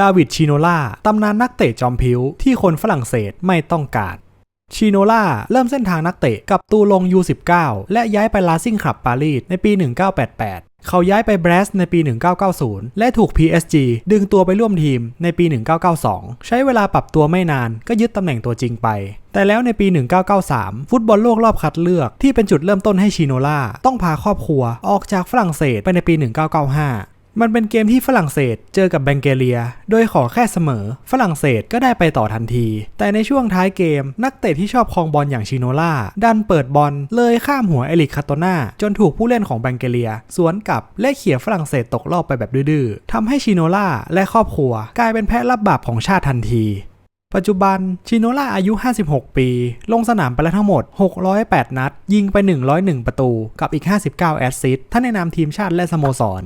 ดาวิดชิโนล่าตำนานนักเตะจอมผิวที่คนฝรั่งเศสไม่ต้องการชิโนล่าเริ่มเส้นทางนักเตะกับตูลง U19 และย้ายไปลาซิ่งคลับปารีสในปี 1988 เขาย้ายไปแบรสในปี 1990 และถูก PSG ดึงตัวไปร่วมทีมในปี 1992 ใช้เวลาปรับตัวไม่นานก็ยึดตำแหน่งตัวจริงไป แต่แล้วในปี 1993 ฟุตบอลโลกรอบคัดเลือกที่เป็นจุดเริ่มต้นให้ชิโนล่าต้องพาครอบครัวออกจากฝรั่งเศสไปในปี 1995 มันเป็นเกมที่ฝรั่งเศสเจอกับแบงเกเรีย โดยขอแค่เสมอ ฝรั่งเศสก็ได้ไปต่อทันที แต่ในช่วงท้ายเกม นักเตะที่ชอบครองบอลอย่างชิโนล่า ดันเปิดบอลเลยข้ามหัวเอลิกคาโตนาจนถูกผู้เล่นของแบงเกเรีย สวนกลับและเขี่ยฝรั่งเศสตกรอบไปแบบดื้อๆทำให้ชิโนล่าและครอบครัว กลายเป็นแพะรับบาปของชาติทันทีปัจจุบันชิโนล่าอายุ 56 ปี ลงสนามไปแล้วทั้งหมด 608 นัด ยิงไป 101 ประตู กับอีก 59 แอสซิสต์ทั้งในนามทีมชาติและสโมสร